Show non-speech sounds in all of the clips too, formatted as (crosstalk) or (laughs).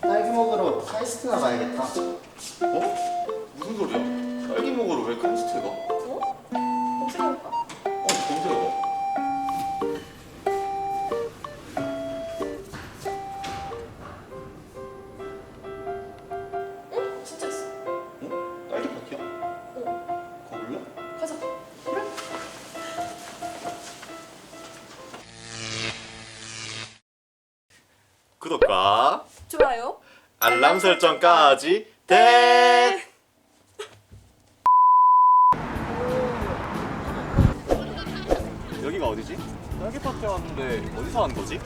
딸기 먹으러 카이스트나 가야겠다. 어? 무슨 소리야? 딸기 먹으러 왜 카이스트에 가? 어? 검색해볼까? 어, 검색해봐. 응? 진짜 있어. 어? 딸기 파티야? 어. 가볼래? 가자. 그래? 구독과. 알람 설정까지 대. 여기가 어디지? 딸기 파티 왔는데 어디서 하는 거지?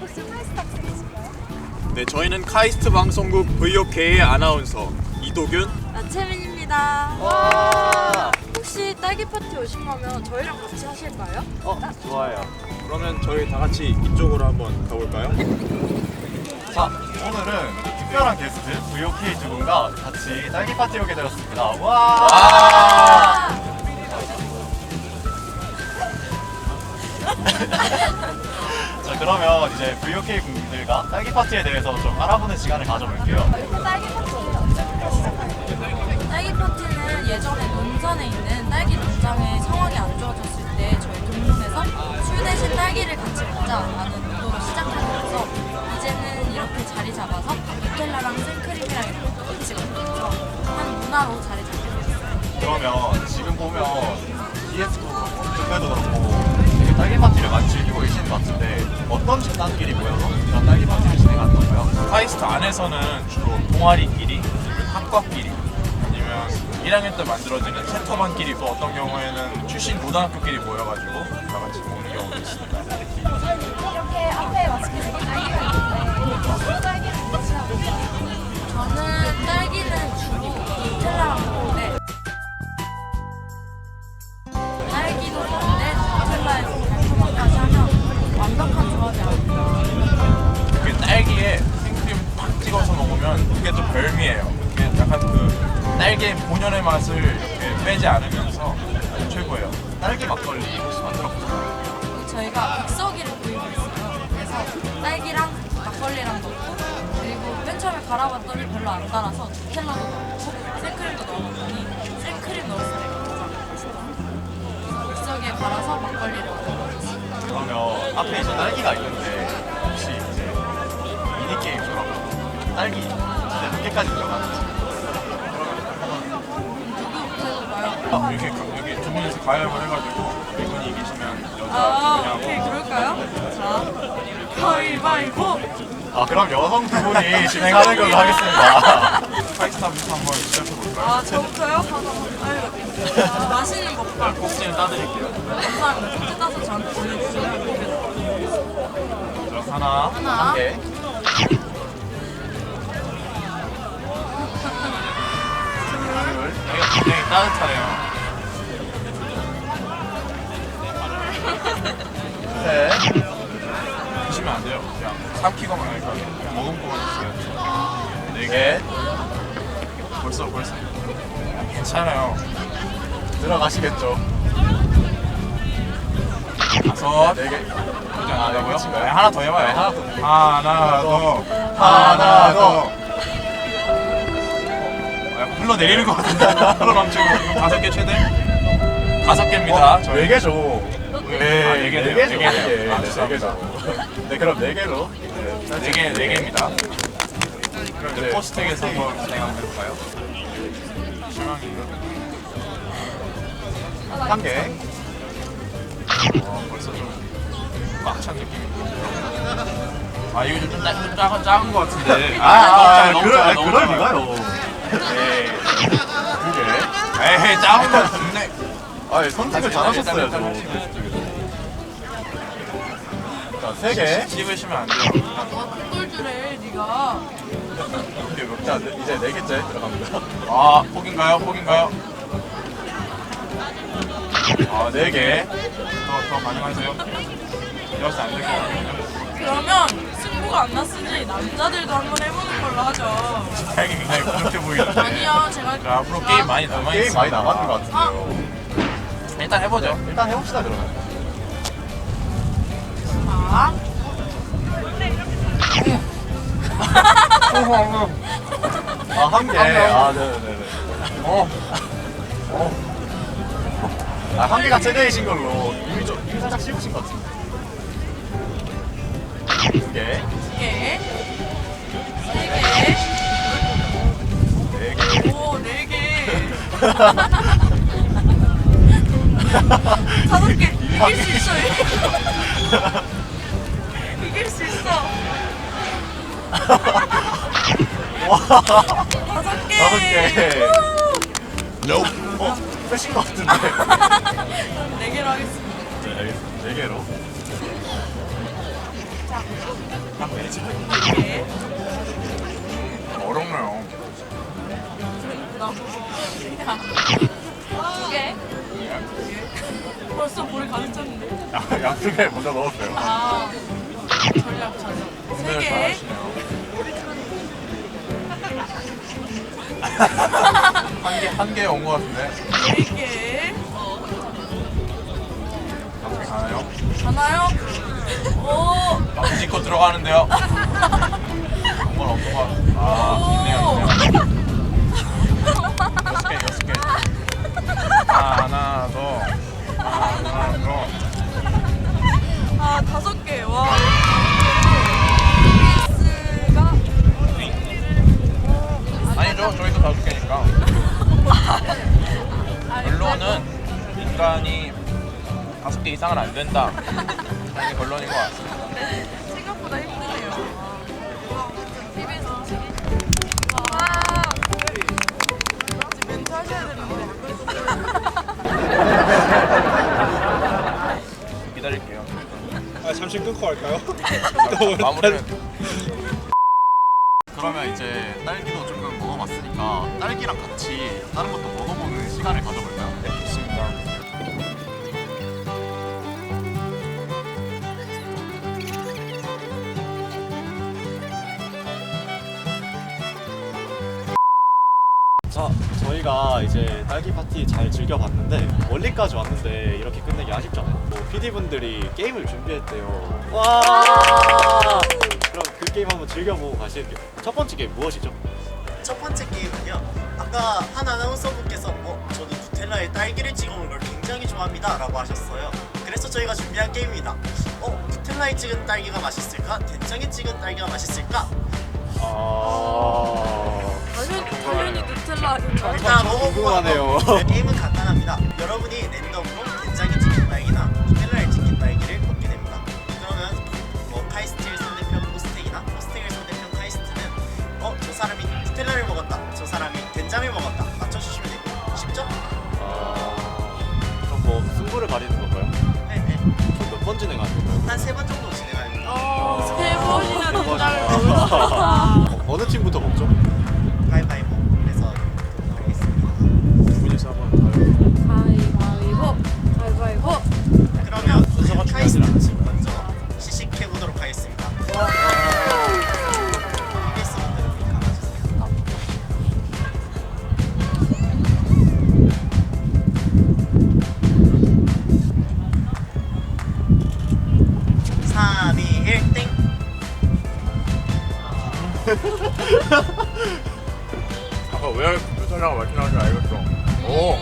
혹시 카이스트 학생이실까요? 네, 저희는 카이스트 방송국 VOK의 아나운서 이도균. 나채민입니다. 와. 혹시 딸기 파티 오신 거면 저희랑 같이 하실까요? 어, 좋아요. 그러면 저희 다 같이 이쪽으로 한번 가볼까요? 자, 오늘은 특별한 게스트 VOK 두 분과 같이 딸기 파티 오게 되었습니다. 와! (laughs) 자, 그러면 이제 VOK 분들과 딸기 파티에 대해서 좀 알아보는 시간을 가져볼게요. 딸기 파티 언제부터 시작하나요? 딸기 파티는 예전에 논산에 있는 딸기 농장의 상황이 안 좋아졌을 때 저희 동문에서 술 대신 딸기를 같이 먹자 라는 의도로 시작하면서 한 문화로 자리 잡게 됐어요. 그러면 지금 보면 DS도 그렇고 중매도 그렇고 되게 딸기 파티를 많이 즐기고 계시는 것 같은데 어떤 집단끼리 모여서 이런 딸기 파티를 진행하는 건가요? 카이스트 안에서는 주로 동아리끼리, 학과끼리, 아니면 1학년 때 만들어지는 챕터반끼리 또 어떤 경우에는 출신 고등학교끼리 모여가지고 다 같이 모으는 경우도 있습니다. 이렇게 앞에 맛있게 생긴 딸기가 있는데 딸기를 같이 하고? 저는 딸기 별미예요. 약간 그 딸기의 본연의 맛을 이렇게 빼지 않으면서 아주 최고예요. 딸기 막걸리 혹시 만들어보셨나요? 저희가 백서기를 구입했어요 그래서 딸기랑 막걸리랑 넣고 그리고 맨 처음에 갈아봤더니 별로 안 달아서 누텔라도 넣고 생크림도 넣어봤더니 생크림 넣었을 때가 가장 맛있더라고요 백서기에 갈아서 막걸리를 만들어봤어요 그러면 앞에 이제 딸기가 있는데 혹시 이제 미니게임처럼 딸기 가위바위보 해가지고 이분이 이기시면 여자 아 그냥 오케이 그럴까요? 자 가위바위보 아 그럼 여성 두 분이 진행하는 걸로 하겠습니다 (laughs) 카이스트부터 한번 시작해볼까요? 아 저부터요? 아유 맛있는 먹방 꼭지는 따드릴게요. 감사합니다 쪽지 따서 저한테 보내주시면 되겠다 자, 하나, 하나 한개 둘. 굉장히 따뜻하네요. 들어가시겠죠 다섯. 네개 그지 아? 네? 네, 하나 더 해봐요. 네, 하나 더. 하나 더. 하나 더. 아, 약간 흘러내리는 것 같은데. 흘러넘치고 이거 다섯 개 최대? 다섯 개입니다. 저희. 네 개죠 네, 아, 네 개네요. 네 개죠 네. 네 개. 아, 네, 네. 개죠 네 그럼 네 개로 네 개, 네 개입니다. 그럼 이제 네. 포스텍에서 한번 진행 한번 해볼까요? 실망이 어, 벌써 좀꽉찬 느낌이. 아 이거 좀, 짜, 좀 작은 작은 것 같은데. 아, 아, 너무 그럴, 작아, 아, 너무 그럴 작아. 리가요. 에이, 두 개. 에이 작은 거 좋네. 아, 선택을 잘하셨어요. 일단. 자, 세 개. 씹으시면 안 돼요. 와큰걸 주래 네가 자, 이제 네 개째 들어갑니다. 아 포기인가요? 포기인가요? 아, 네 개. 더, 더 가능하세요? 이어서 안될 것. 그러면 승부가 안 났으니 남자들도 한번 해보는 걸로 하죠 살기 굉장히 부족해 보이는데. 아니요 제가 자, 앞으로 게임 많이 남아있습니다. 게임 많이 남았는 것 같은데요. 아. 일단 해보죠. 일단 해봅시다, 그러면. 자 아, 한 개. 아, 네네네. 어. 어. 아, 한 개가 최대이신 걸로 이미 좀, 이미 살짝 씹으신 것 같은데. 두 개. 두 개, 세 네 개. 개, 오, 네 개. (laughs) 다섯 개. (laughs) 이길 수 있어. 이길 수 있어. 다섯 개. 다섯 개. 어, 빼신 것 같은데. 네 개로 하겠습니다. 네, 알겠습니다. 네 개로. 한 매지. 네 개. 어렵네요. 너무 두 개. 벌써 뭘 가득 찼는데? 양쪽에 먼저 넣었어요. 아, 전략, 전략. 세 오늘 개. 잘하시네요. (laughs) 한 개, 한개 온 것 같은데. 방금 가나요? 가나요? 오. 방금 짚고 들어가는데요. (laughs) 정말 같아요. 아, 있네요, 있네요. 인간이 다섯 개 이상은 안 된다. 이게 결론인 것 같습니다. 생각보다 힘드네요. 와, TV에서 음식이. 와. 지금 멘트 하셔야 되는데. (laughs) 기다릴게요. 아, 잠시 끊고 할까요? (laughs) (laughs) 마무리는 이제 딸기 파티 잘 즐겨봤는데 멀리까지 왔는데 이렇게 끝내기 아쉽잖아요. 뭐 PD분들이 게임을 준비했대요. 와! 그럼 그 게임 한번 즐겨보고 가실게요. 첫 번째 게임 무엇이죠? 첫 번째 게임은요. 아까 한 아나운서분께서 어, 저는 누텔라에 딸기를 찍어 먹는 걸 굉장히 좋아합니다. 라고 하셨어요. 그래서 저희가 준비한 게임입니다. 어, 누텔라에 찍은 딸기가 맛있을까? 된장에 찍은 딸기가 맛있을까? 아... 당연히, 당연히 누텔라 아닌가? 일단 먹어보고 궁금하네요. 한번 게임은 간단합니다. 여러분이 랜덤으로 (laughs) 아까 왜 표정이랑 말씀하는지 알겠어. 오,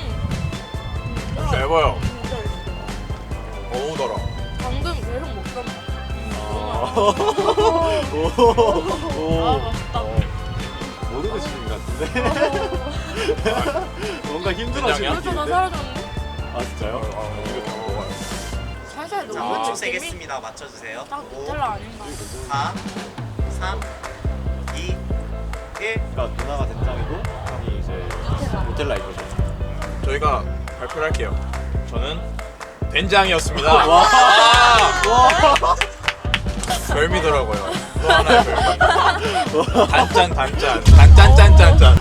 진짜 해봐요. 어우 달아. 방금 계속 먹던 오, 오, 아, 맛있다. 모르는 시민 같은데? (laughs) 뭔가 힘들어지는 다 느낌인데? 사라졌는데? 아 진짜요? 이거 다 먹어요. 살살 자, 녹는 5초 느낌이 세겠습니다. 맞춰주세요. 딱 5, 누텔라 아닌가? 4, 3, 2, 1. 그러니까 누나가 된장이고 형이 이제 모텔라인 거죠. 저희가 발표를 할게요. 저는 된장이었습니다. 와. 와. 별미더라고요. 또 하나의 별미. 단짠 단짠 단짠 짠짠짠.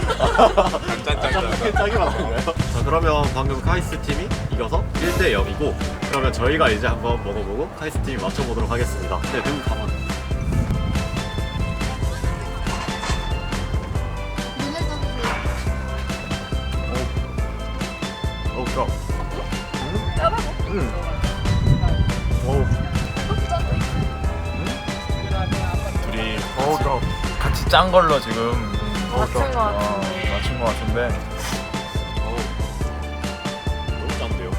단짠 짠짠. 짝이 맞는 거예요? 자 그러면 방금 카이스 팀이 이겨서 1대 0이고 그러면 저희가 이제 한번 먹어보고 카이스 팀이 맞춰보도록 하겠습니다. 네, 눈 감아. 어우, 짠데? 둘이 어우 저 같이 같이 짠 걸로 지금 맞춘 것 같아요. 어, 맞춘 것 같은데 어우, 너무 짠데요?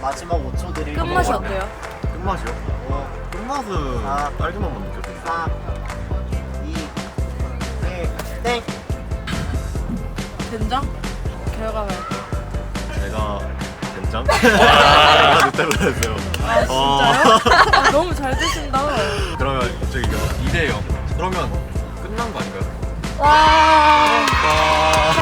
마지막 5초 드릴게요. 끝맛이 어때요? 끝맛이요? 어, 끝맛은 아. 딸기맛만 느껴져요 3, 2, 1, 땡. 된장? 결과 발표. 제가 된 장? 늑대로 했어요 아 진짜요? 아, 너무 잘 드신다. 그러면 이거 2대 0 그러면 끝난 거 아닌가요? 와. 저